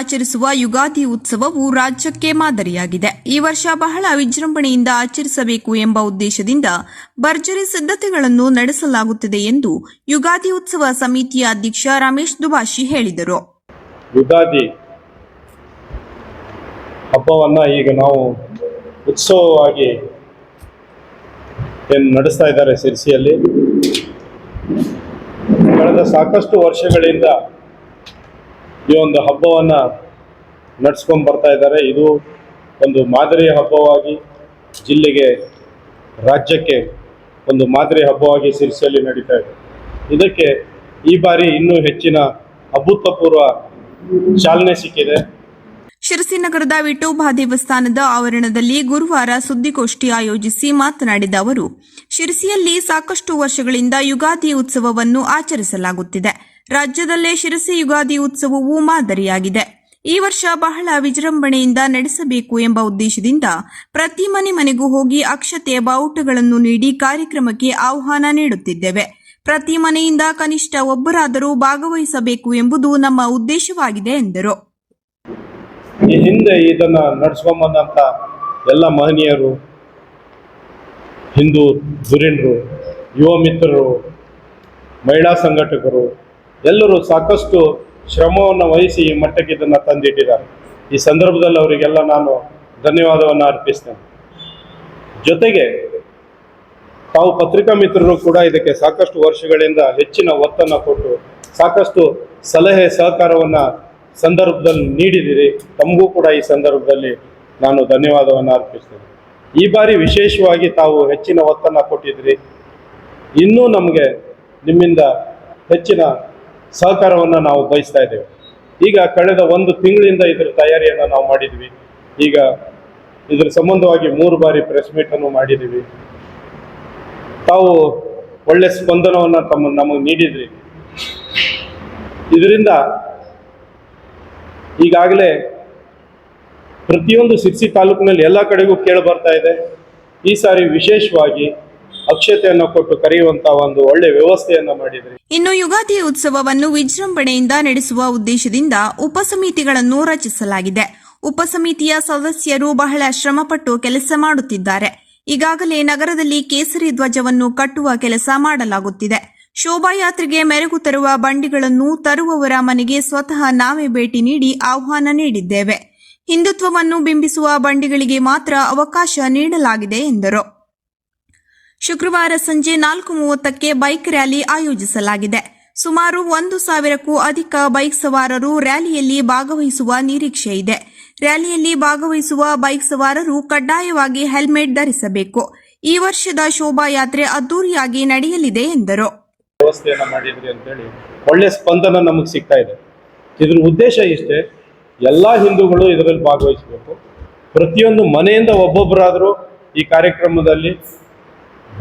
ಆಚರಿಸುವ ಯುಗಾದಿ ಉತ್ಸವವು ರಾಜ್ಯಕ್ಕೆ ಮಾದರಿಯಾಗಿದೆ. ಈ ವರ್ಷ ಬಹಳ ವಿಜೃಂಭಣೆಯಿಂದ ಆಚರಿಸಬೇಕು ಎಂಬ ಉದ್ದೇಶದಿಂದ ಭರ್ಜರಿ ಸಿದ್ಧತೆಗಳನ್ನು ನಡೆಸಲಾಗುತ್ತಿದೆ ಎಂದು ಯುಗಾದಿ ಉತ್ಸವ ಸಮಿತಿಯ ಅಧ್ಯಕ್ಷ ರಮೇಶ್ ದುಭಾಷಿ ಹೇಳಿದರು. ಯುಗಾದಿ ಈಗ ನಾವು ಉತ್ಸವವಾಗಿ ನಡೆಸ್ತಾ ಇದ್ದಾರೆ ಸಿರ್ಸಿಯಲ್ಲಿ. ಕಳೆದ ಸಾಕಷ್ಟು ವರ್ಷಗಳಿಂದ ಈ ಒಂದು ಹಬ್ಬವನ್ನು ನಡ್ಸ್ಕೊಂಡು ಬರ್ತಾ ಇದ್ದಾರೆ. ಇದು ಒಂದು ಮಾದರಿ ಹಬ್ಬವಾಗಿ ಜಿಲ್ಲೆಗೆ, ರಾಜ್ಯಕ್ಕೆ ಒಂದು ಮಾದರಿ ಹಬ್ಬವಾಗಿ ಸಿರ್ಸಿಯಲ್ಲಿ ನಡೀತಾ ಇದೆ. ಇದಕ್ಕೆ ಈ ಬಾರಿ ಇನ್ನೂ ಹೆಚ್ಚಿನ ಅಭೂತಪೂರ್ವ ಚಾಲನೆ ಸಿಕ್ಕಿದೆ. ಶಿರಸಿ ನಗರದ ವಿಠೋಬಾ ದೇವಸ್ಥಾನದ ಆವರಣದಲ್ಲಿ ಗುರುವಾರ ಸುದ್ದಿಗೋಷ್ಠಿ ಆಯೋಜಿಸಿ ಮಾತನಾಡಿದ ಅವರು, ಶಿರಸಿಯಲ್ಲಿ ಸಾಕಷ್ಟು ವರ್ಷಗಳಿಂದ ಯುಗಾದಿ ಉತ್ಸವವನ್ನು ಆಚರಿಸಲಾಗುತ್ತಿದೆ. ರಾಜ್ಯದಲ್ಲೇ ಶಿರಸಿ ಯುಗಾದಿ ಉತ್ಸವವು ಮಾದರಿಯಾಗಿದೆ. ಈ ವರ್ಷ ಬಹಳ ವಿಜೃಂಭಣೆಯಿಂದ ನಡೆಸಬೇಕು ಎಂಬ ಉದ್ದೇಶದಿಂದ ಪ್ರತಿ ಮನೆ ಮನೆಗೂ ಹೋಗಿ ಅಕ್ಷತೆಯ ಬಾವುಟಗಳನ್ನು ನೀಡಿ ಕಾರ್ಯಕ್ರಮಕ್ಕೆ ಆಹ್ವಾನ ನೀಡುತ್ತಿದ್ದೇವೆ. ಪ್ರತಿ ಮನೆಯಿಂದ ಕನಿಷ್ಠ ಒಬ್ಬರಾದರೂ ಭಾಗವಹಿಸಬೇಕು ಎಂಬುದು ನಮ್ಮ ಉದ್ದೇಶವಾಗಿದೆ ಎಂದರು. ಈ ಹಿಂದೆ ಇದನ್ನ ಎಲ್ಲ ಮಹನೀಯರು, ಹಿಂದೂ ಧುರೀಣರು, ಯುವ ಮಿತ್ರರು, ಮಹಿಳಾ ಸಂಘಟಕರು ಎಲ್ಲರೂ ಸಾಕಷ್ಟು ಶ್ರಮವನ್ನು ವಹಿಸಿ ಈ ಮಟ್ಟಕ್ಕೆ ಇದನ್ನು ತಂದಿಟ್ಟಿದ್ದಾರೆ. ಈ ಸಂದರ್ಭದಲ್ಲಿ ಅವರಿಗೆಲ್ಲ ನಾನು ಧನ್ಯವಾದವನ್ನು ಅರ್ಪಿಸ್ತೇನೆ. ಜೊತೆಗೆ ತಾವು ಪತ್ರಿಕಾ ಮಿತ್ರರು ಕೂಡ ಇದಕ್ಕೆ ಸಾಕಷ್ಟು ವರ್ಷಗಳಿಂದ ಹೆಚ್ಚಿನ ಒತ್ತನ್ನು ಕೊಟ್ಟು ಸಾಕಷ್ಟು ಸಲಹೆ ಸಹಕಾರವನ್ನು ಸಂದರ್ಭದಲ್ಲಿ ನೀಡಿದಿರಿ. ತಮಗೂ ಕೂಡ ಈ ಸಂದರ್ಭದಲ್ಲಿ ನಾನು ಧನ್ಯವಾದವನ್ನು ಅರ್ಪಿಸ್ತೇನೆ. ಈ ಬಾರಿ ವಿಶೇಷವಾಗಿ ತಾವು ಹೆಚ್ಚಿನ ಒತ್ತನ್ನು ಕೊಟ್ಟಿದ್ರಿ. ಇನ್ನೂ ನಮಗೆ ನಿಮ್ಮಿಂದ ಹೆಚ್ಚಿನ ಸಹಕಾರವನ್ನು ನಾವು ಬಯಸ್ತಾ ಇದ್ದೇವೆ. ಈಗ ಕಳೆದ ಒಂದು ತಿಂಗಳಿಂದ ಇದರ ತಯಾರಿಯನ್ನು ನಾವು ಮಾಡಿದ್ವಿ. ಈಗ ಇದರ ಸಂಬಂಧವಾಗಿ ಮೂರು ಬಾರಿ ಪ್ರೆಸ್ ಮೀಟನ್ನು ಮಾಡಿದ್ದೀವಿ ತಾವು ಒಳ್ಳೆ ಸ್ಪಂದನವನ್ನು ತಮ್ಮ ನಮಗೆ ನೀಡಿದ್ರಿ. ಇದರಿಂದ ಈಗಾಗಲೇ ಪ್ರತಿಯೊಂದು ಸಿರ್ಸಿ ತಾಲೂಕಿನಲ್ಲಿ ಎಲ್ಲ ಕಡೆಗೂ ಕೇಳಿ ಬರ್ತಾ ಇದೆ. ಈ ಸಾರಿ ವಿಶೇಷವಾಗಿ ಅಕ್ಷತೆಯನ್ನು ಕೊಟ್ಟು ಕರೆಯುವಂತ ಒಂದು ಒಳ್ಳೆ ವ್ಯವಸ್ಥೆಯನ್ನು ಮಾಡಿದ್ರಿ. ಇನ್ನು ಯುಗಾದಿ ಉತ್ಸವವನ್ನು ವಿಜೃಂಭಣೆಯಿಂದ ನಡೆಸುವ ಉದ್ದೇಶದಿಂದ ಉಪಸಮಿತಿಗಳನ್ನು ರಚಿಸಲಾಗಿದೆ. ಉಪಸಮಿತಿಯ ಸದಸ್ಯರು ಬಹಳ ಶ್ರಮಪಟ್ಟು ಕೆಲಸ ಮಾಡುತ್ತಿದ್ದಾರೆ. ಈಗಾಗಲೇ ನಗರದಲ್ಲಿ ಕೇಸರಿ ಧ್ವಜವನ್ನು ಕಟ್ಟುವ ಕೆಲಸ ಮಾಡಲಾಗುತ್ತಿದೆ. ಶೋಭಾಯಾತ್ರೆಗೆ ಮೆರುಗು ತರುವ ಬಂಡಿಗಳನ್ನು ತರುವವರ ಮನೆಗೆ ಸ್ವತಃ ನಾವೇ ಭೇಟಿ ನೀಡಿ ಆಹ್ವಾನ ನೀಡಿದ್ದೇವೆ. ಹಿಂದುತ್ವವನ್ನು ಬಿಂಬಿಸುವ ಬಂಡಿಗಳಿಗೆ ಮಾತ್ರ ಅವಕಾಶ ನೀಡಲಾಗಿದೆ ಎಂದರು. ಶುಕ್ರವಾರ ಸಂಜೆ ನಾಲ್ಕು ಮೂವತ್ತಕ್ಕೆ ಬೈಕ್ ರ್ಯಾಲಿ ಆಯೋಜಿಸಲಾಗಿದೆ. ಸುಮಾರು ಒಂದು ಸಾವಿರಕ್ಕೂ ಅಧಿಕ ಬೈಕ್ ಸವಾರರು ರ್ಯಾಲಿಯಲ್ಲಿ ಭಾಗವಹಿಸುವ ನಿರೀಕ್ಷೆ ಇದೆ. ರ್ಯಾಲಿಯಲ್ಲಿ ಭಾಗವಹಿಸುವ ಬೈಕ್ ಸವಾರರು ಕಡ್ಡಾಯವಾಗಿ ಹೆಲ್ಮೆಟ್ ಧರಿಸಬೇಕು. ಈ ವರ್ಷದ ಶೋಭಾಯಾತ್ರೆ ಅದ್ದೂರಿಯಾಗಿ ನಡೆಯಲಿದೆ ಎಂದರು. ವ್ಯವಸ್ಥೆಯನ್ನು ಮಾಡಿದ್ರಿ ಅಂತೇಳಿ ಒಳ್ಳೆ ಸ್ಪಂದನ ನಮಗೆ ಸಿಗ್ತಾ ಇದೆ. ಇದ್ರ ಉದ್ದೇಶ ಇಷ್ಟೇ, ಎಲ್ಲ ಹಿಂದೂಗಳು ಇದರಲ್ಲಿ ಭಾಗವಹಿಸಬೇಕು. ಪ್ರತಿಯೊಂದು ಮನೆಯಿಂದ ಒಬ್ಬೊಬ್ಬರಾದರೂ ಈ ಕಾರ್ಯಕ್ರಮದಲ್ಲಿ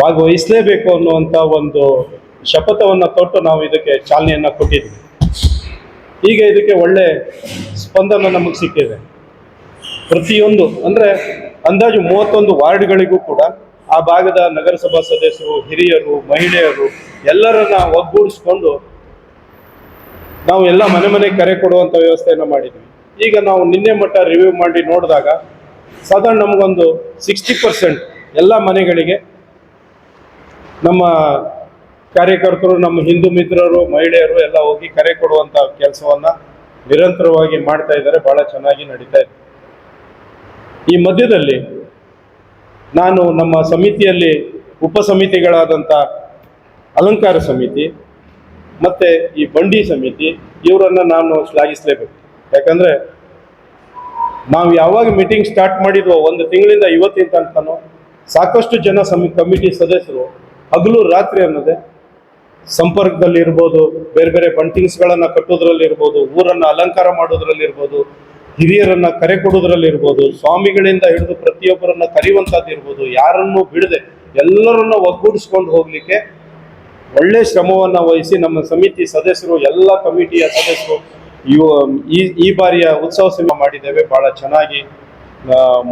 ಭಾಗವಹಿಸಲೇಬೇಕು ಅನ್ನುವಂಥ ಒಂದು ಶಪಥವನ್ನು ತೊಟ್ಟು ನಾವು ಇದಕ್ಕೆ ಚಾಲನೆಯನ್ನು ಕೊಟ್ಟಿದ್ವಿ. ಈಗ ಇದಕ್ಕೆ ಒಳ್ಳೆ ಸ್ಪಂದನ ನಮಗೆ ಸಿಕ್ಕಿದೆ. ಪ್ರತಿಯೊಂದು, ಅಂದರೆ ಅಂದಾಜು ಮೂವತ್ತೊಂದು ವಾರ್ಡ್ಗಳಿಗೂ ಕೂಡ ಆ ಭಾಗದ ನಗರಸಭಾ ಸದಸ್ಯರು, ಹಿರಿಯರು, ಮಹಿಳೆಯರು ಎಲ್ಲರನ್ನ ಒಗ್ಗೂಡಿಸ್ಕೊಂಡು ನಾವು ಎಲ್ಲ ಮನೆ ಮನೆಗೆ ಕರೆ ಕೊಡುವಂಥ ವ್ಯವಸ್ಥೆಯನ್ನು ಮಾಡಿದ್ವಿ. ಈಗ ನಾವು ನಿನ್ನೆ ಮಟ್ಟ ರಿವ್ಯೂ ಮಾಡಿ ನೋಡಿದಾಗ, ಸಾಧಾರಣ ನಮಗೊಂದು ಸಿಕ್ಸ್ಟಿ ಪರ್ಸೆಂಟ್ ಎಲ್ಲ ಮನೆಗಳಿಗೆ ನಮ್ಮ ಕಾರ್ಯಕರ್ತರು, ನಮ್ಮ ಹಿಂದೂ ಮಿತ್ರರು, ಮಹಿಳೆಯರು ಎಲ್ಲ ಹೋಗಿ ಕರೆ ಕೊಡುವಂಥ ಕೆಲಸವನ್ನ ನಿರಂತರವಾಗಿ ಮಾಡ್ತಾ ಇದ್ದಾರೆ. ಬಹಳ ಚೆನ್ನಾಗಿ ನಡೀತಾ ಇದೆ. ಈ ಮಧ್ಯದಲ್ಲಿ ನಾನು ನಮ್ಮ ಸಮಿತಿಯಲ್ಲಿ ಉಪ ಸಮಿತಿಗಳಾದಂಥ ಅಲಂಕಾರ ಸಮಿತಿ ಮತ್ತೆ ಈ ಬಂಡಿ ಸಮಿತಿ, ಇವರನ್ನು ನಾನು ಶ್ಲಾಘಿಸಲೇಬೇಕು. ಯಾಕಂದ್ರೆ ನಾವು ಯಾವಾಗ ಮೀಟಿಂಗ್ ಸ್ಟಾರ್ಟ್ ಮಾಡಿದ್ವೋ, ಒಂದು ತಿಂಗಳಿಂದ ಇವತ್ತಿನ ತನಕನೂ ಸಾಕಷ್ಟು ಜನ ಸಮಿ, ಕಮಿಟಿ ಸದಸ್ಯರು ಹಗಲು ರಾತ್ರಿ ಅನ್ನೋದೇ. ಸಂಪರ್ಕದಲ್ಲಿ ಇರ್ಬೋದು, ಬೇರೆ ಬೇರೆ ಬಂಟಿಂಗ್ಸ್ಗಳನ್ನು ಕಟ್ಟೋದ್ರಲ್ಲಿ ಇರ್ಬೋದು, ಊರನ್ನ ಅಲಂಕಾರ ಮಾಡೋದ್ರಲ್ಲಿ ಇರ್ಬೋದು, ಹಿರಿಯರನ್ನ ಕರೆ ಕೊಡೋದ್ರಲ್ಲಿ ಇರ್ಬೋದು, ಸ್ವಾಮಿಗಳಿಂದ ಹಿಡಿದು ಪ್ರತಿಯೊಬ್ಬರನ್ನ ಕರೆಯುವಂಥದ್ದು ಇರ್ಬೋದು, ಯಾರನ್ನೂ ಬಿಡದೆ ಎಲ್ಲರನ್ನ ಒಗ್ಗೂಡಿಸ್ಕೊಂಡು ಹೋಗ್ಲಿಕ್ಕೆ ಒಳ್ಳೆ ಶ್ರಮವನ್ನ ವಹಿಸಿ ನಮ್ಮ ಸಮಿತಿ ಸದಸ್ಯರು, ಎಲ್ಲ ಕಮಿಟಿಯ ಸದಸ್ಯರು ಈ ಈ ಬಾರಿಯ ಉತ್ಸವ ಸಿನಿಮಾ ಮಾಡಿದ್ದೇವೆ. ಬಹಳ ಚೆನ್ನಾಗಿ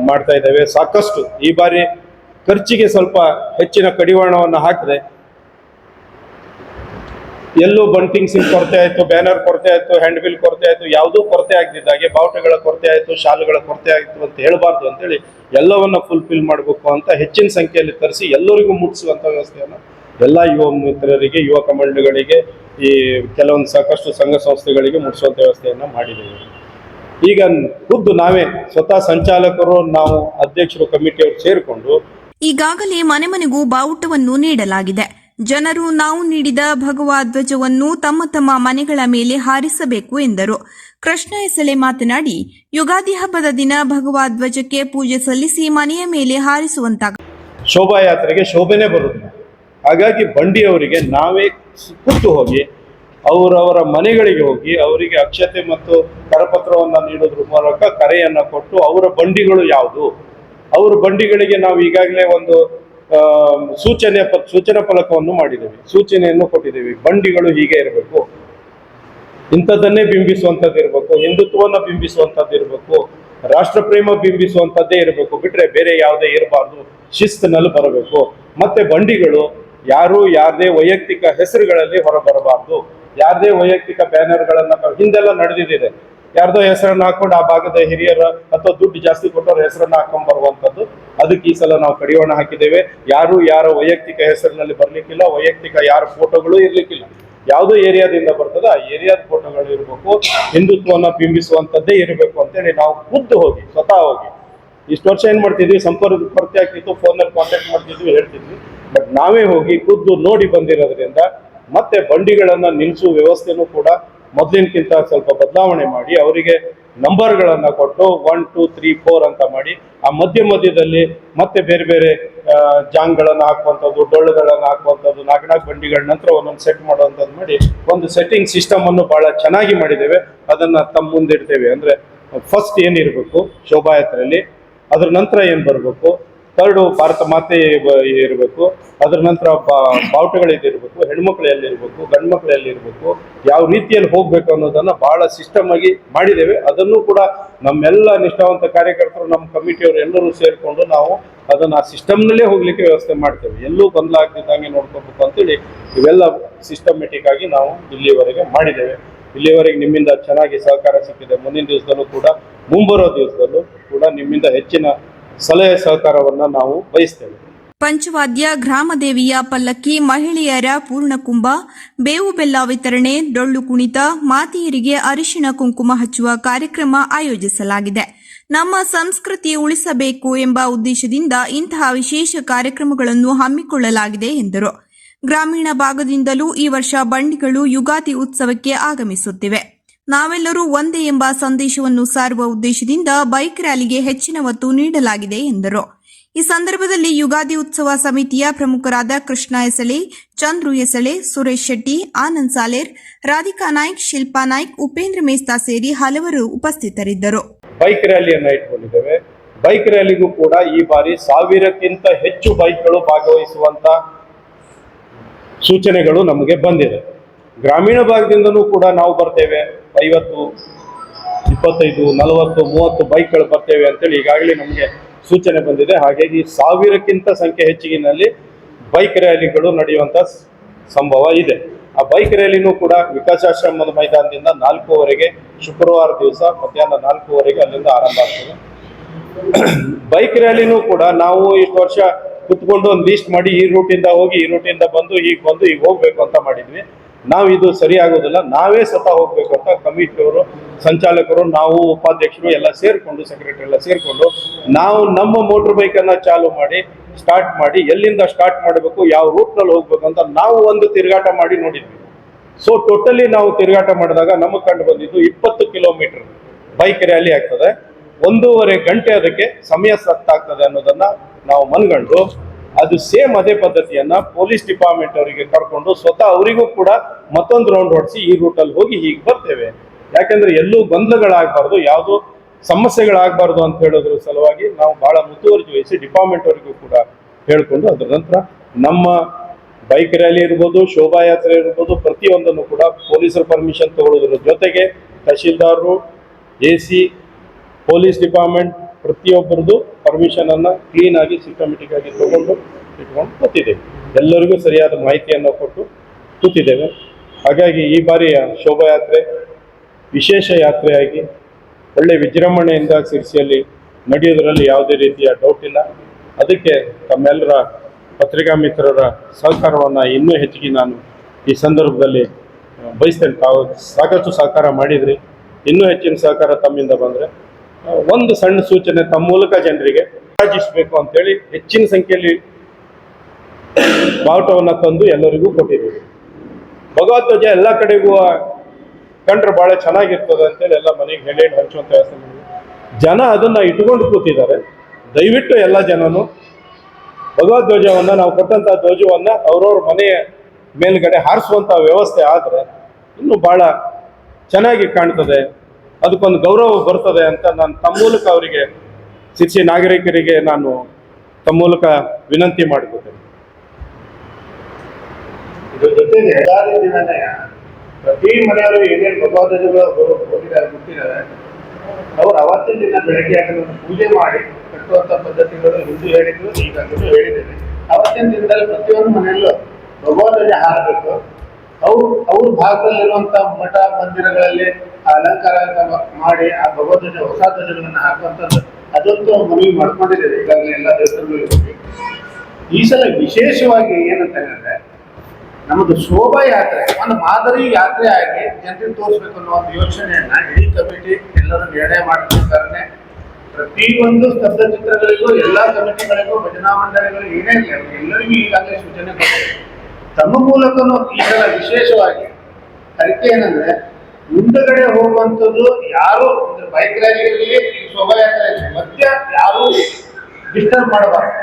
ಮಾಡ್ತಾ ಇದ್ದೇವೆ. ಸಾಕಷ್ಟು ಈ ಬಾರಿ ಖರ್ಚಿಗೆ ಸ್ವಲ್ಪ ಹೆಚ್ಚಿನ ಕಡಿವಾಣವನ್ನು ಹಾಕಿದೆ. ಎಲ್ಲೂ ಬಂಟಿಂಗ್ಸ್ ಕೊರತೆ ಆಯಿತು ಬ್ಯಾನರ್ ಕೊರತೆ ಆಯಿತು ಹ್ಯಾಂಡ್ ಬಿಲ್ ಕೊರತೆ ಆಯಿತು, ಯಾವುದೂ ಕೊರತೆ ಆಗದಿದ್ದಾಗೆ ಬಾವುಟಗಳ ಕೊರತೆ ಆಯಿತು, ಶಾಲುಗಳ ಕೊರತೆ ಆಯಿತು ಅಂತ ಹೇಳಬಾರ್ದು ಅಂತೇಳಿ ಎಲ್ಲವನ್ನ ಫುಲ್ಫಿಲ್ ಮಾಡಬೇಕು ಅಂತ ಹೆಚ್ಚಿನ ಸಂಖ್ಯೆಯಲ್ಲಿ ತರಿಸಿ ಎಲ್ಲರಿಗೂ ಮುಟ್ಟಿಸುವಂಥ ವ್ಯವಸ್ಥೆಯನ್ನು ಎಲ್ಲ ಯುವ ಮಿತ್ರರಿಗೆ, ಯುವ ಕಮಾಂಡ್ಗಳಿಗೆ ಈ ಕೆಲವೊಂದು ಸಾಕಷ್ಟು ಸಂಘ ಸಂಸ್ಥೆಗಳಿಗೆ ಮುಟ್ಟಿಸುವಂತ ವ್ಯವಸ್ಥೆಯನ್ನ ಮಾಡಿದ್ದೇವೆ. ಈಗ ಖುದ್ದು ನಾವೇ ಸ್ವತಃ ಸಂಚಾಲಕರು, ನಾವು ಅಧ್ಯಕ್ಷರು, ಕಮಿಟಿಯವರು ಸೇರಿಕೊಂಡು ಈಗಾಗಲೇ ಮನೆ ಮನೆಗೂ ಬಾವುಟವನ್ನು ನೀಡಲಾಗಿದೆ. ಜನರು ನಾವು ನೀಡಿದ ಭಗವಾ ಧ್ವಜವನ್ನು ತಮ್ಮ ತಮ್ಮ ಮನೆಗಳ ಮೇಲೆ ಹಾರಿಸಬೇಕು ಎಂದರು. ಕೃಷ್ಣ ಎಸಳೆ ಮಾತನಾಡಿ, ಯುಗಾದಿ ಹಬ್ಬದ ದಿನ ಭಗವಾ ಧ್ವಜಕ್ಕೆ ಪೂಜೆ ಸಲ್ಲಿಸಿ ಮನೆಯ ಮೇಲೆ ಹಾರಿಸುವಂತಾಗ, ಶೋಭಾಯಾತ್ರೆಗೆ ಶೋಭೆನೇ ಬರುತ್ತೆ ಹಾಗಾಗಿ ಬಂಡಿಯವರಿಗೆ ನಾವೇ ಕೂತು ಹೋಗಿ, ಅವರವರ ಮನೆಗಳಿಗೆ ಹೋಗಿ, ಅವರಿಗೆ ಅಕ್ಷತೆ ಮತ್ತು ಕರಪತ್ರವನ್ನು ನೀಡೋದ್ರ ಮೂಲಕ ಕರೆಯನ್ನು ಕೊಟ್ಟು ಅವರ ಬಂಡಿಗಳು ಯಾವುದು? ಅವರ ಬಂಡಿಗಳಿಗೆ ನಾವು ಈಗಾಗಲೇ ಒಂದು ಸೂಚನೆ ಸೂಚನಾ ಫಲಕವನ್ನು ಮಾಡಿದ್ದೇವೆ ಸೂಚನೆಯನ್ನು ಕೊಟ್ಟಿದ್ದೇವೆ ಬಂಡಿಗಳು ಹೀಗೆ ಇರಬೇಕು. ಇಂಥದ್ದನ್ನೇ ಬಿಂಬಿಸುವಂಥದ್ದು ಇರಬೇಕು. ಹಿಂದುತ್ವವನ್ನು ಬಿಂಬಿಸುವಂಥದ್ದು ಇರಬೇಕು. ರಾಷ್ಟ್ರ ಪ್ರೇಮ ಬಿಂಬಿಸುವಂಥದ್ದೇ ಇರಬೇಕು. ಬಿಟ್ರೆ ಬೇರೆ ಯಾವುದೇ ಇರಬಾರ್ದು. ಶಿಸ್ತಿನಲ್ಲಿ ಬರಬೇಕು. ಮತ್ತೆ ಬಂಡಿಗಳು ಯಾರು ಯಾರದೇ ವೈಯಕ್ತಿಕ ಹೆಸರುಗಳಲ್ಲಿ ಹೊರಬರಬಾರ್ದು. ಯಾರದೇ ವೈಯಕ್ತಿಕ ಬ್ಯಾನರ್ಗಳನ್ನ ಹಿಂದೆಲ್ಲ ನಡೆದಿದೆ. ಯಾರ್ದೋ ಹೆಸರನ್ನ ಹಾಕೊಂಡು ಆ ಭಾಗದ ಹಿರಿಯರ ಅಥವಾ ದುಡ್ಡು ಜಾಸ್ತಿ ಕೊಟ್ಟವ್ರ ಹೆಸರನ್ನ ಹಾಕೊಂಡ್ ಬರುವಂತದ್ದು. ಅದಕ್ಕೆ ಈ ಸಲ ನಾವು ಕಡಿವಾಣ ಹಾಕಿದ್ದೇವೆ. ಯಾರು ಯಾರ ವೈಯಕ್ತಿಕ ಹೆಸರಿನಲ್ಲಿ ಬರ್ಲಿಕ್ಕಿಲ್ಲ, ವೈಯಕ್ತಿಕ ಯಾರ ಫೋಟೋಗಳು ಇರ್ಲಿಕ್ಕಿಲ್ಲ. ಯಾವುದೋ ಏರಿಯಾದಿಂದ ಬರ್ತದ, ಆ ಏರಿಯಾದ ಫೋಟೋಗಳು ಇರಬೇಕು ಹಿಂದುತ್ವವನ್ನ ಬಿಂಬಿಸುವಂತದ್ದೇ ಇರಬೇಕು ಅಂತೇಳಿ ನಾವು ಖುದ್ದು ಹೋಗಿ, ಸ್ವತಃ ಹೋಗಿ. ಇಷ್ಟು ವರ್ಷ ಏನ್ ಮಾಡ್ತಿದ್ವಿ ಸಂಪರ್ಕ ಕೊರತೆ ಆಗ್ತಿತ್ತು ಫೋನಲ್ಲಿ ಕಾಂಟ್ಯಾಕ್ಟ್ ಮಾಡ್ತಿದ್ವಿ, ಹೇಳ್ತಿದ್ವಿ. ಬಟ್ ನಾವೇ ಹೋಗಿ ಖುದ್ದು ನೋಡಿ ಬಂದಿರೋದ್ರಿಂದ ಮತ್ತೆ ಬಂಡಿಗಳನ್ನ ನಿಲ್ಲಿಸುವ ವ್ಯವಸ್ಥೆನೂ ಕೂಡ ಮೊದಲಿನಕ್ಕಿಂತ ಸ್ವಲ್ಪ ಬದಲಾವಣೆ ಮಾಡಿ, ಅವರಿಗೆ ನಂಬರ್ಗಳನ್ನು ಕೊಟ್ಟು ಒನ್, ಟೂ, ತ್ರೀ, ಫೋರ್ ಅಂತ ಮಾಡಿ, ಆ ಮಧ್ಯ ಮಧ್ಯದಲ್ಲಿ ಮತ್ತೆ ಬೇರೆ ಬೇರೆ ಜಾಂಗ್ಗಳನ್ನು ಹಾಕುವಂಥದ್ದು, ಡೊಳ್ಳುಗಳನ್ನು ಹಾಕುವಂಥದ್ದು ನಾಲ್ಕು ಬಂಡಿಗಳ ನಂತರ ಒಂದೊಂದು ಸೆಟ್ ಮಾಡುವಂಥದ್ದು ಮಾಡಿ, ಒಂದು ಸೆಟ್ಟಿಂಗ್ ಸಿಸ್ಟಮ್ ಅನ್ನು ಬಹಳ ಚೆನ್ನಾಗಿ ಮಾಡಿದ್ದೇವೆ. ಅದನ್ನ ತಮ್ಮ ಮುಂದಿಡ್ತೇವೆ. ಅಂದ್ರೆ ಫಸ್ಟ್ ಏನಿರಬೇಕು ಶೋಭಾಯಾತ್ರೆಯಲ್ಲಿ ಅದ್ರ ನಂತರ ಏನು ಬರಬೇಕು? ಥರ್ಡು ಭಾರತ ಮಾತೆ ಇರಬೇಕು. ಅದರ ನಂತರ ಬಾವುಟಗಳು ಇದಿರಬೇಕು ಹೆಣ್ಮಕ್ಳು ಎಲ್ಲಿರ್ಬೇಕು ಗಂಡು ಮಕ್ಳು ಎಲ್ಲಿರ್ಬೇಕು ಯಾವ ರೀತಿಯಲ್ಲಿ ಹೋಗಬೇಕು ಅನ್ನೋದನ್ನು ಬಹಳ ಸಿಸ್ಟಮ್ ಆಗಿ ಮಾಡಿದ್ದೇವೆ. ಅದನ್ನು ಕೂಡ ನಮ್ಮೆಲ್ಲ ನಿಷ್ಠಾವಂತ ಕಾರ್ಯಕರ್ತರು, ನಮ್ಮ ಕಮಿಟಿಯವರು ಎಲ್ಲರೂ ಸೇರಿಕೊಂಡು ನಾವು ಅದನ್ನು ಆ ಸಿಸ್ಟಮ್ನಲ್ಲೇ ಹೋಗ್ಲಿಕ್ಕೆ ವ್ಯವಸ್ಥೆ ಮಾಡ್ತೇವೆ. ಎಲ್ಲೂ ಗೊಂದಲ ಆಗ್ತಿದ್ದಂಗೆ ನೋಡ್ಕೋಬೇಕು ಅಂತೇಳಿ ಇವೆಲ್ಲ ಸಿಸ್ಟಮೆಟಿಕ್ ಆಗಿ ನಾವು ಇಲ್ಲಿವರೆಗೆ ಮಾಡಿದ್ದೇವೆ. ಇಲ್ಲಿವರೆಗೆ ನಿಮ್ಮಿಂದ ಚೆನ್ನಾಗಿ ಸಹಕಾರ ಸಿಕ್ಕಿದೆ. ಮುಂದಿನ ದಿವಸದಲ್ಲೂ ಕೂಡ ಮುಂಬರೋ ದಿವಸದಲ್ಲೂ ಕೂಡ ನಿಮ್ಮಿಂದ ಹೆಚ್ಚಿನ ಸಲಹೆ ಸಹಕಾರವನ್ನ ನಾವು ಬಯಸ್ತೇವೆ. ಪಂಚವಾದ್ಯ ಗ್ರಾಮದೇವಿಯ ಪಲ್ಲಕ್ಕಿ ಮಹಿಳೆಯರ ಪೂರ್ಣಕುಂಭ ಬೇವು ಬೆಲ್ಲ ವಿತರಣೆ, ಡೊಳ್ಳು ಕುಣಿತ, ಮಾತೆಯರಿಗೆ ಅರಿಶಿಣ ಕುಂಕುಮ ಹಚ್ಚುವ ಕಾರ್ಯಕ್ರಮ ಆಯೋಜಿಸಲಾಗಿದೆ. ನಮ್ಮ ಸಂಸ್ಕೃತಿ ಉಳಿಸಬೇಕು ಎಂಬ ಉದ್ದೇಶದಿಂದ ಇಂತಹ ವಿಶೇಷ ಕಾರ್ಯಕ್ರಮಗಳನ್ನು ಹಮ್ಮಿಕೊಳ್ಳಲಾಗಿದೆ ಎಂದರು. ಗ್ರಾಮೀಣ ಭಾಗದಿಂದಲೂ ಈ ವರ್ಷ ಬಂಡಿಗಳು ಯುಗಾದಿ ಉತ್ಸವಕ್ಕೆ ಆಗಮಿಸುತ್ತಿವೆ. ನಾವೆಲ್ಲರೂ ಒಂದೇ ಎಂಬ ಸಂದೇಶವನ್ನು ಸಾರುವ ಉದ್ದೇಶದಿಂದ ಬೈಕ್ ರ್ಯಾಲಿಗೆ ಹೆಚ್ಚಿನ ಒತ್ತು ನೀಡಲಾಗಿದೆ ಎಂದರು. ಈ ಸಂದರ್ಭದಲ್ಲಿ ಯುಗಾದಿ ಉತ್ಸವ ಸಮಿತಿಯ ಪ್ರಮುಖರಾದ ಕೃಷ್ಣ ಎಸಳೆ ಚಂದ್ರು ಎಸಳೆ ಸುರೇಶ್ ಶೆಟ್ಟಿ, ಆನಂದ್ ಸಾಲೇರ್, ರಾಧಿಕಾ ನಾಯ್ಕ್, ಶಿಲ್ಪಾ ನಾಯ್ಕ್, ಉಪೇಂದ್ರ ಮೇಸ್ತಾ ಸೇರಿ ಹಲವರು ಉಪಸ್ಥಿತರಿದ್ದರು. ಬೈಕ್ ರ್ಯಾಲಿಯನ್ನು ಇಟ್ಕೊಂಡಿದ್ದೇವೆ. ಬೈಕ್ ರ್ಯಾಲಿಗೂ ಕೂಡ ಈ ಬಾರಿ ಸಾವಿರಕ್ಕಿಂತ ಹೆಚ್ಚು ಬೈಕ್ಗಳು ಭಾಗವಹಿಸುವಂತ ಸೂಚನೆಗಳು ನಮಗೆ ಬಂದಿದೆ. ಗ್ರಾಮೀಣ ಭಾಗದಿಂದನೂ ಕೂಡ ನಾವು ಬರ್ತೇವೆ. ಐವತ್ತು, ಇಪ್ಪತ್ತೈದು, ನಲವತ್ತು, ಮೂವತ್ತು ಬೈಕ್ಗಳು ಬರ್ತೇವೆ ಅಂತೇಳಿ ಈಗಾಗಲೇ ನಮಗೆ ಸೂಚನೆ ಬಂದಿದೆ. ಹಾಗಾಗಿ ಸಾವಿರಕ್ಕಿಂತ ಸಂಖ್ಯೆ ಹೆಚ್ಚಿಗಿನಲ್ಲಿ ಬೈಕ್ ರ್ಯಾಲಿಗಳು ನಡೆಯುವಂತ ಸ್- ಸಂಭವ ಇದೆ. ಆ ಬೈಕ್ ರ್ಯಾಲಿನೂ ಕೂಡ ವಿಕಾಸಾಶ್ರಮದ ಮೈದಾನದಿಂದ ನಾಲ್ಕೂವರೆಗೆ ಶುಕ್ರವಾರ ದಿವಸ, ಮಧ್ಯಾಹ್ನ ನಾಲ್ಕೂವರೆಗೆ ಅಲ್ಲಿಂದ ಆರಂಭ ಆಗ್ತದೆ. ಬೈಕ್ ರ್ಯಾಲಿನೂ ಕೂಡ ನಾವು ಇಷ್ಟು ವರ್ಷ ಕುತ್ಕೊಂಡು ಒಂದು ಲೀಸ್ಟ್ ಮಾಡಿ ಈ ರೂಟಿಂದ ಹೋಗಿ ಈ ರೂಟಿಂದ ಬಂದು ಈಗ ಬಂದು ಈಗ ಹೋಗ್ಬೇಕು ಅಂತ ಮಾಡಿದ್ವಿ. ನಾವು ಇದು ಸರಿ ಆಗೋದಿಲ್ಲ. ನಾವೇ ಸ್ವತಃ ಹೋಗ್ಬೇಕು ಅಂತ ಕಮಿಟಿಯವರು ಸಂಚಾಲಕರು, ನಾವು ಉಪಾಧ್ಯಕ್ಷರು ಎಲ್ಲ ಸೇರಿಕೊಂಡು ಸೆಕ್ರೆಟರಿ ಎಲ್ಲ ಸೇರಿಕೊಂಡು ನಾವು ನಮ್ಮ ಮೋಟ್ರ್ ಬೈಕ್ ಅನ್ನ ಚಾಲು ಮಾಡಿ ಸ್ಟಾರ್ಟ್ ಮಾಡಿ, ಎಲ್ಲಿಂದ ಸ್ಟಾರ್ಟ್ ಮಾಡಬೇಕು, ಯಾವ ರೂಟ್ನಲ್ಲಿ ಹೋಗ್ಬೇಕು ಅಂತ ನಾವು ಒಂದು ತಿರುಗಾಟ ಮಾಡಿ ನೋಡಿದ್ವಿ. ಸೊ ಟೋಟಲಿ ನಾವು ತಿರುಗಾಟ ಮಾಡಿದಾಗ ನಮಗೆ ಕಂಡು ಬಂದಿದ್ದು ಇಪ್ಪತ್ತು ಕಿಲೋಮೀಟರ್ ಬೈಕ್ ರ್ಯಾಲಿ ಆಗ್ತದೆ. ಒಂದೂವರೆ ಗಂಟೆ ಅದಕ್ಕೆ ಸಮಯ ಸತ್ತಾಗ್ತದೆ ಅನ್ನೋದನ್ನ ನಾವು ಮನ್ಗಂಡು, ಅದು ಸೇಮ್ ಅದೇ ಪದ್ಧತಿಯನ್ನ ಪೊಲೀಸ್ ಡಿಪಾರ್ಟ್ಮೆಂಟ್ ಅವರಿಗೆ ಕರ್ಕೊಂಡು ಸ್ವತಃ ಅವರಿಗೂ ಕೂಡ ಮತ್ತೊಂದು ರೌಂಡ್ ಹೊಡಿಸಿ ಈ ರೂಟಲ್ಲಿ ಹೋಗಿ ಹೀಗೆ ಬರ್ತೇವೆ. ಯಾಕಂದ್ರೆ ಎಲ್ಲೂ ಗೊಂದಲಗಳಾಗಬಾರ್ದು, ಯಾವುದು ಸಮಸ್ಯೆಗಳಾಗಬಾರ್ದು ಅಂತ ಹೇಳೋದ್ರ ಸಲುವಾಗಿ ನಾವು ಬಹಳ ಮುತುವರ್ಜಿ ವಹಿಸಿ ಡಿಪಾರ್ಟ್ಮೆಂಟ್ ಅವರಿಗೂ ಕೂಡ ಹೇಳ್ಕೊಂಡು ಅದರ ನಂತರ ನಮ್ಮ ಬೈಕ್ ರ್ಯಾಲಿ ಇರ್ಬೋದು, ಶೋಭಾಯಾತ್ರೆ ಇರ್ಬೋದು, ಪ್ರತಿಯೊಂದನ್ನು ಕೂಡ ಪೊಲೀಸರ ಪರ್ಮಿಷನ್ ತಗೊಳ್ಳೋದ್ರ ಜೊತೆಗೆ ತಹಶೀಲ್ದಾರರು ಎ ಸಿ ಪೊಲೀಸ್ ಡಿಪಾರ್ಟ್ಮೆಂಟ್ ಪ್ರತಿಯೊಬ್ಬರದು ಪರ್ಮಿಷನನ್ನು ಕ್ಲೀನಾಗಿ ಸಿಸ್ಟಮೆಟಿಕ್ ಆಗಿ ತಗೊಂಡು ಇಟ್ಕೊಂಡು ಕೂತಿದ್ದೇವೆ. ಎಲ್ಲರಿಗೂ ಸರಿಯಾದ ಮಾಹಿತಿಯನ್ನು ಕೊಟ್ಟು ಕೂತಿದ್ದೇವೆ. ಹಾಗಾಗಿ ಈ ಬಾರಿಯ ಶೋಭಾಯಾತ್ರೆ ವಿಶೇಷ ಯಾತ್ರೆಯಾಗಿ ಒಳ್ಳೆ ವಿಜೃಂಭಣೆಯಿಂದ ಸಿರ್ಸಿಯಲ್ಲಿ ನಡೆಯೋದರಲ್ಲಿ ಯಾವುದೇ ರೀತಿಯ ಡೌಟ್ ಇಲ್ಲ. ಅದಕ್ಕೆ ತಮ್ಮೆಲ್ಲರ ಪತ್ರಿಕಾ ಮಿತ್ರರ ಸಹಕಾರವನ್ನು ಇನ್ನೂ ಹೆಚ್ಚಿಗೆ ನಾನು ಈ ಸಂದರ್ಭದಲ್ಲಿ ಬಯಸ್ತೇನೆ. ಸಾಕಷ್ಟು ಸಹಕಾರ ಮಾಡಿದ್ರಿ. ಇನ್ನೂ ಹೆಚ್ಚಿನ ಸಹಕಾರ ತಮ್ಮಿಂದ ಬಂದರೆ ಒಂದು ಸಣ್ಣ ಸೂಚನೆ ತಮ್ಮ ಮೂಲಕ ಜನರಿಗೆ ವಿರಾಜಿಸಬೇಕು ಅಂತೇಳಿ ಹೆಚ್ಚಿನ ಸಂಖ್ಯೆಯಲ್ಲಿ ಬಾವುಟವನ್ನು ತಂದು ಎಲ್ಲರಿಗೂ ಕೊಟ್ಟಿದ್ದೀವಿ. ಭಗವಧ್ವಜ ಎಲ್ಲ ಕಡೆಗೂ ಕಂಡ್ರೆ ಭಾಳ ಚೆನ್ನಾಗಿರ್ತದೆ ಅಂತೇಳಿ ಎಲ್ಲ ಮನೆಗೆ ಹೇಳಿ ಹಂಚುವಂಥ ವ್ಯವಸ್ಥೆ ಜನ ಅದನ್ನ ಇಟ್ಕೊಂಡು ಕೂತಿದ್ದಾರೆ. ದಯವಿಟ್ಟು ಎಲ್ಲ ಜನನು ಭಗವದ್ವಜವನ್ನು ನಾವು ಕೊಟ್ಟಂತ ಧ್ವಜವನ್ನು ಅವ್ರವ್ರ ಮನೆಯ ಮೇಲ್ಗಡೆ ಹಾರಿಸುವಂತ ವ್ಯವಸ್ಥೆ ಆದರೆ ಇನ್ನು ಬಹಳ ಚೆನ್ನಾಗಿ ಕಾಣ್ತದೆ. ಅದಕ್ಕೊಂದು ಗೌರವ ಬರ್ತದೆ ಅಂತ ನಾನು ತಮ್ಮ ಮೂಲಕ ಅವರಿಗೆ ಶಿಕ್ಷೆ ನಾಗರಿಕರಿಗೆ ನಾನು ತಮ್ಮ ಮೂಲಕ ವಿನಂತಿ ಇದ್ರ ಜೊತೆಗೆ ಯುಗಾದಿ ದಿನನೇ ಪ್ರತಿ ಮನೆಯವರು ಏನೇನು ಭಗವದ್ಗೀತೆಗಳು ಹೋಗಿದ್ದಾರೆ ಗೊತ್ತಿದ್ದಾರೆ ಅವ್ರು ಅವತ್ತಿನ ದಿನ ಬೆಳಗ್ಗೆ ಅದನ್ನು ಪೂಜೆ ಮಾಡಿ ಕಟ್ಟುವಂತ ಪದ್ಧತಿಗಳು ಹಿಂದೂ ಹೇಳಿದ್ರು, ಈಗಾಗಲೂ ಹೇಳಿದ್ದೇನೆ. ಅವತ್ತಿನ ದಿನದಲ್ಲಿ ಪ್ರತಿಯೊಂದು ಮನೆಯಲ್ಲೂ ಭಗವದ್ಗೀತೆ ಹಾರಬೇಕು. ಅವ್ರು ಅವ್ರ ಭಾಗದಲ್ಲಿರುವಂತ ಮಠ ಮಂದಿರಗಳಲ್ಲಿ ಅಲಂಕಾರ ಮಾಡಿ ಆ ಭಗವದ್ಗೀತೆ ಹೊಸ ಧ್ವಜಗಳನ್ನ ಹಾಕುವಂಥದ್ದು ಅದಂತೂ ಮನವಿ ಮಾಡ್ಕೊಂಡಿದ್ದೇವೆ. ಈಗಾಗಲೇ ಎಲ್ಲ ದೇವಸ್ಥಾನಗಳಿಗೆ ಈ ಸಲ ವಿಶೇಷವಾಗಿ ಏನಂತ ಹೇಳಿದ್ರೆ ನಮ್ಮದು ಶೋಭಾಯಾತ್ರೆ ಒಂದು ಮಾದರಿ ಯಾತ್ರೆ ಆಗಿ ಜನರಿಗೆ ತೋರಿಸ್ಬೇಕು ಅನ್ನೋ ಒಂದು ಯೋಚನೆಯನ್ನ ಇಡೀ ಕಮಿಟಿ ಎಲ್ಲರೂ ನಿರ್ಣಯ ಮಾಡ್ತಿರ್ತಾರೆ ಪ್ರತಿಯೊಂದು ಸ್ತಬ್ಧ ಚಿತ್ರಗಳಿಗೂ ಎಲ್ಲಾ ಕಮಿಟಿಗಳಿಗೂ, ಭಜನಾ ಮಂಡಳಿಗಳು ಏನೇ ಇರಲಿ ಎಲ್ಲರಿಗೂ ಈಗಾಗಲೇ ಸೂಚನೆ ಕೊಟ್ಟಿದೆ ತಮ್ಮ ಮೂಲಕನೂ ಈ ಸಲ ವಿಶೇಷವಾಗಿ ಅದಕ್ಕೆ ಏನಂದ್ರೆ ಮುಂದಗಡೆ ಹೋಗುವಂಥದ್ದು ಯಾರು? ಬೈಕ್ ರ್ಯಾಲಿ ಇರಲಿ ಈ ಶೋಭಾಯಾತ್ರೆ ಮಧ್ಯ ಯಾರು ಡಿಸ್ಟರ್ಬ್ ಮಾಡಬಾರ್ದು.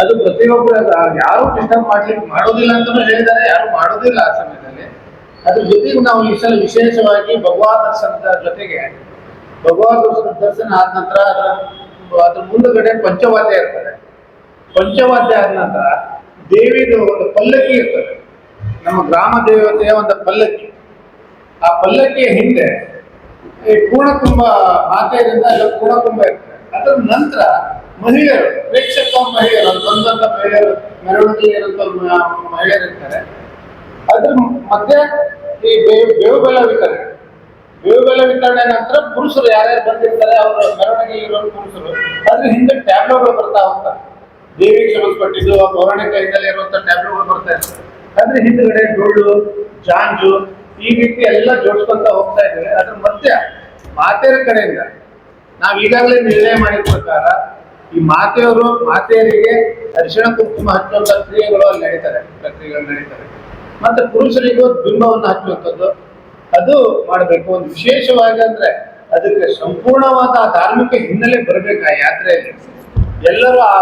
ಅದು ಪ್ರತಿಯೊಬ್ಬರು ಯಾರು ಡಿಸ್ಟರ್ಬ್ ಮಾಡ್ಲಿಕ್ಕೆ ಮಾಡೋದಿಲ್ಲ ಅಂತ ಹೇಳಿದ್ದಾರೆ, ಯಾರು ಮಾಡೋದಿಲ್ಲ ಆ ಸಮಯದಲ್ಲಿ. ಅದ್ರ ಜೊತೆಗೆ ನಾವು ಈ ಸಲ ವಿಶೇಷವಾಗಿ ಭಗವಾನ್ ದರ್ಶನದ ಜೊತೆಗೆ ಭಗವಾನ್ ದರ್ಶನ ದರ್ಶನ ಆದ ನಂತರ ಅದರ ಅದ್ರ ಮುಂದಗಡೆ ಪಂಚವಾದ್ಯ ಇರ್ತದೆ. ಪಂಚವಾದ್ಯ ಆದ ನಂತರ ದೇವಿದು ಒಂದು ಪಲ್ಲಕ್ಕಿ ಇರ್ತದೆ. ನಮ್ಮ ಗ್ರಾಮ ದೇವತೆಯ ಒಂದು ಪಲ್ಲಕ್ಕಿ. ಆ ಪಲ್ಲಕ್ಕಿಯ ಹಿಂದೆ ಈ ಪೂರ್ಣಕುಂಭ ಮಾತೆಯರಿಂದ ಎಲ್ಲ ಪೂರ್ಣಕುಂಭ ಇರ್ತದೆ. ಅದರ ನಂತರ ಮಹಿಳೆಯರು, ಪ್ರೇಕ್ಷಕ ಮಹಿಳೆಯರು ಬಂದಂತ ಮಹಿಳೆಯರು ಮೆರವಣಿಗೆ ಇರುವಂತ ಮಹಿಳೆಯರಿರ್ತಾರೆ ಮಹಿಳೆಯರು ಇರ್ತಾರೆ. ಅದ್ರ ಮಧ್ಯೆ ಈ ಬೇವು ಬೇವು ವಿತರಣೆ. ಬೇವು ವಿತರಣೆ ನಂತರ ಪುರುಷರು ಯಾರ್ಯಾರು ಬಂದಿರ್ತಾರೆ, ಅವರು ಮೆರವಣಿಗೆ ಇರೋ ಪುರುಷರು. ಅದ್ರ ಹಿಂದೆ ಟ್ಯಾಬ್ಲೋಗಳು ಬರ್ತಾ ಹೋಗ್ತಾರೆ ದೇವಿಗೆ ಸಂಬಂಧಪಟ್ಟಿದ್ದು ಆ ಪೌರಾಣಿಕದಿಂದಲೇ ಇರುವಂತ ಟ್ಯಾಬ್ಲೋಗಳು ಬರ್ತಾ ಇರ್ತವೆ. ಅದ್ರ ಹಿಂದ್ಗಡೆ ಡೊಳ್ಳು, ಜಾಂಜು ಈ ರೀತಿ ಎಲ್ಲ ಜೋಡಿಸ್ಕೊಂತ ಹೋಗ್ತಾ ಇದ್ದೇವೆ. ಅದ್ರ ಮಧ್ಯ ಮಾತೆಯರ ಕಡೆಯಿಂದ ನಾವು ಈಗಾಗಲೇ ನಿರ್ಣಯ ಮಾಡಿದ ಪ್ರಕಾರ ಈ ಮಾತೆಯವರು ಮಾತೆಯರಿಗೆ ಅರಿಶಿಣ, ಕುಂಕುಮ ಹಚ್ಚುವಂತ ಕ್ರಿಯೆಗಳು ಅಲ್ಲಿ ನಡೀತಾರೆ ಪ್ರಕ್ರಿಯೆಗಳು ನಡೀತಾರೆ ಮತ್ತೆ ಪುರುಷರಿಗೂ ಬಿಂಬವನ್ನು ಹಚ್ಚುವಂಥದ್ದು ಅದು ಮಾಡಬೇಕು. ಒಂದು ವಿಶೇಷವಾಗಿ ಅಂದ್ರೆ ಅದಕ್ಕೆ ಸಂಪೂರ್ಣವಾದ ಧಾರ್ಮಿಕ ಹಿನ್ನೆಲೆ ಬರಬೇಕು ಆ ಯಾತ್ರೆಯಲ್ಲಿ. ಎಲ್ಲರೂ ಆ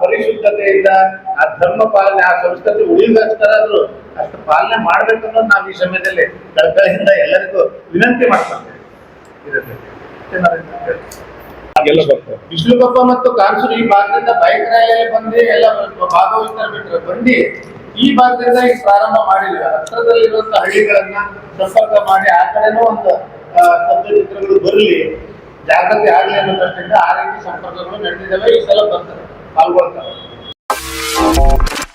ಪರಿಶುದ್ಧತೆಯಿಂದ ಆ ಧರ್ಮ ಪಾಲನೆ ಆ ಸಂಸ್ಕೃತಿ ಉಳಿಗೋಸ್ಕರ ಆದ್ರೂ ಅಷ್ಟು ಪಾಲನೆ ಮಾಡ್ಬೇಕು ಅನ್ನೋದು ನಾವು ಈ ಸಮಯದಲ್ಲಿ ಕಳಕಳಿಯಿಂದ ಎಲ್ಲರಿಗೂ ವಿನಂತಿ ಮಾಡ್ತೇವೆ ಬರ್ತದೆ ವಿಷ್ಣುಗೊಪ್ಪ ಮತ್ತು ಕಾನ್ಸೂರು ಈ ಭಾಗದಿಂದ ಬೈಕ್ ರ್ಯಾಲಿಯಲ್ಲಿ ಬಂದು ಎಲ್ಲ ಭಾಗವಹಿಸ್ತಾರೆ ಬಿಟ್ಟರೆ ಬಂದು ಈ ಭಾಗದಿಂದ ಈಗ ಪ್ರಾರಂಭ ಮಾಡಿಲ್ಲ ಹತ್ರದಲ್ಲಿರುವಂತ ಹಳ್ಳಿಗಳನ್ನ ಸಂಪರ್ಕ ಮಾಡಿ ಆ ಕಡೆನೂ ಒಂದು ಚಿತ್ರಗಳು ಬರಲಿ ಜಾಗೃತಿ ಆಗಲಿ ಅನ್ನೋ ದೃಷ್ಟಿಯಿಂದ ಆ ರೀತಿ ಸಂಪರ್ಕಗಳು ನಡೆದಿದ್ದಾವೆ. ಈ ಸಲ ಬರ್ತಾರೆ. alô acaba.